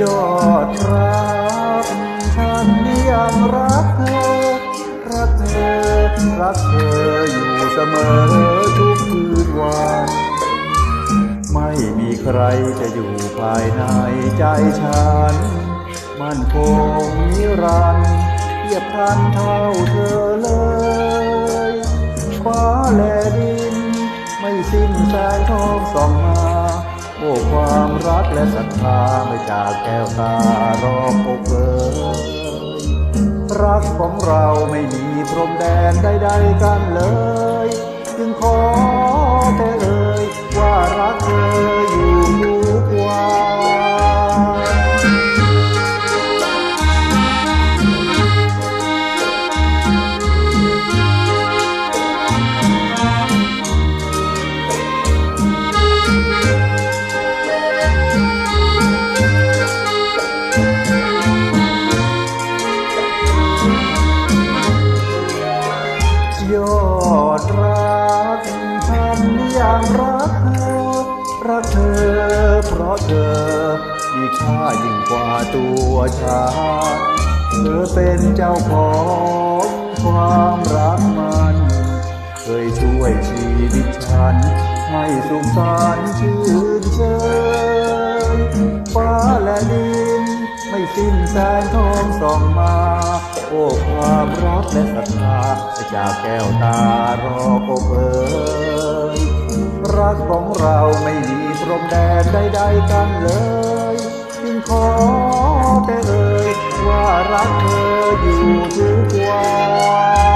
ยอดรักฉันยังรักเธอ รักเธอ รักเธออยู่เสมอทุกคืนวันไม่มีใครจะอยู่ภายในใจฉัน มันคงมีรันเทียบพันเท่าเธอเลยฟ้าและดิน ไม่สิ้นแสงทองส่องมา โอ้ความรักและศรัทธาไม่จากแก้วตารอบอกเอ่ยรักของเราไม่มีพรมแดนใดๆกันเลย อดรักฉันอยังรักเธอรักเธอเพราะเธอมีค่ายิ่งกว่าตัวฉันเธอเป็นเจ้าของความรักมัน เคยช่วยชีวิตฉันให้สุขสันต์ชื่นเชยฟ้าและดินไม่สิ้นแสงทองส่องมา โอ้ความรักและศรัทธาจากแก้วตารอกบเอ่ยรักของเราไม่มีพรมแดนใดๆกันเลยจึงขอแต่เอ่ยว่ารักเธออยู่ทุกวัน